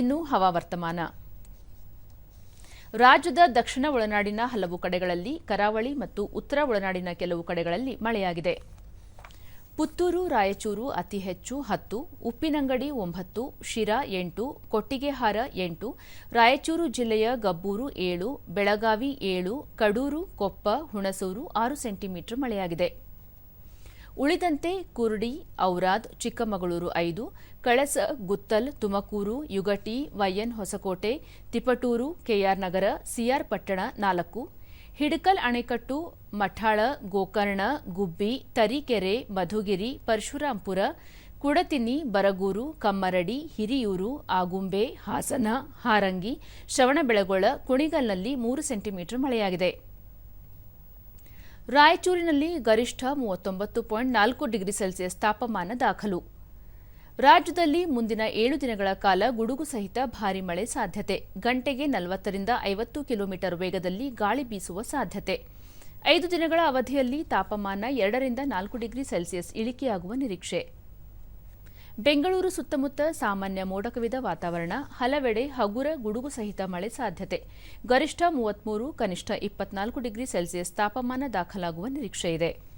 ಇನ್ನು ಹವಾವರ್ತಮಾನ ರಾಜ್ಯದ ದಕ್ಷಿಣ ಒಳನಾಡಿನ ಹಲವು ಕಡೆಗಳಲ್ಲಿ ಕರಾವಳಿ ಮತ್ತು ಉತ್ತರ ಒಳನಾಡಿನ ಕೆಲವು ಕಡೆಗಳಲ್ಲಿ ಮಳೆಯಾಗಿದೆ. ಪುತ್ತೂರು, ರಾಯಚೂರು ಅತಿ ಹೆಚ್ಚು ಹತ್ತು, ಉಪ್ಪಿನಂಗಡಿ ಒಂಬತ್ತು, ಶಿರಾ ಎಂಟು, ಕೊಟ್ಟಿಗೆಹಾರ ಎಂಟು, ರಾಯಚೂರು ಜಿಲ್ಲೆಯ ಗಬ್ಬೂರು ಏಳು, ಬೆಳಗಾವಿ ಏಳು, ಕಡೂರು, ಕೊಪ್ಪ, ಹುಣಸೂರು ಆರು ಸೆಂಟಿಮೀಟರ್ ಮಳೆಯಾಗಿದೆ. ಉಳಿದಂತೆ ಕುರುಡಿ, ಔರಾದ್, ಚಿಕ್ಕಮಗಳೂರು ಐದು, Kalasa, Guttal, Tumakuru, Yagati YN Hosakote, Tiptur, KR Nagar, CR Pattana ನಾಲ್ಕು, ಹಿಡಕಲ್ ಅಣೆಕಟ್ಟು, ಮಠಾಳ, ಗೋಕರ್ಣ, ಗುಬ್ಬಿ, ತರೀಕೆರೆ, ಮಧುಗಿರಿ, ಪರಶುರಾಂಪುರ ಕುಡತಿನ್ನಿ ಬರಗೂರು, ಕಮ್ಮರಡಿ, ಹಿರಿಯೂರು, ಆಗುಂಬೆ, ಹಾಸನ, ಹಾರಂಗಿ, ಶ್ರವಣಬೆಳಗೊಳ, ಕುಣಿಗಲ್ನಲ್ಲಿ ಮೂರು ಸೆಂಟಿಮೀಟರ್ ಮಳೆಯಾಗಿದೆ. ರಾಯಚೂರಿನಲ್ಲಿ ಗರಿಷ್ಠ ಮೂವತ್ತೊಂಬತ್ತು ಪಾಯಿಂಟ್ ನಾಲ್ಕು ಡಿಗ್ರಿ ಸೆಲ್ಸಿಯಸ್ ತಾಪಮಾನ ದಾಖಲು. ರಾಜ್ಯದಲ್ಲಿ ಮುಂದಿನ ಏಳು ದಿನಗಳ ಕಾಲ ಗುಡುಗು ಸಹಿತ ಭಾರಿ ಮಳೆ ಸಾಧ್ಯತೆ. ಗಂಟೆಗೆ ನಲವತ್ತರಿಂದ ಐವತ್ತು ಕಿಲೋಮೀಟರ್ ವೇಗದಲ್ಲಿ ಗಾಳಿ ಬೀಸುವ ಸಾಧ್ಯತೆ. ಐದು ದಿನಗಳ ಅವಧಿಯಲ್ಲಿ ತಾಪಮಾನ ಎರಡರಿಂದ ನಾಲ್ಕು ಡಿಗ್ರಿ ಸೆಲ್ಸಿಯಸ್ ಇಳಿಕೆಯಾಗುವ ನಿರೀಕ್ಷೆ. ಬೆಂಗಳೂರು ಸುತ್ತಮುತ್ತ ಸಾಮಾನ್ಯ ಮೋಡಕವಿದ ವಾತಾವರಣ, ಹಲವೆಡೆ ಹಗುರ, ಗುಡುಗು ಸಹಿತ ಮಳೆ ಸಾಧ್ಯತೆ. ಗರಿಷ್ಠ ಮೂವತ್ಮೂರು, ಕನಿಷ್ಠ ಇಪ್ಪತ್ನಾಲ್ಕು ಡಿಗ್ರಿ ಸೆಲ್ಸಿಯಸ್ ತಾಪಮಾನ ದಾಖಲಾಗುವ ನಿರೀಕ್ಷೆಯಿದೆ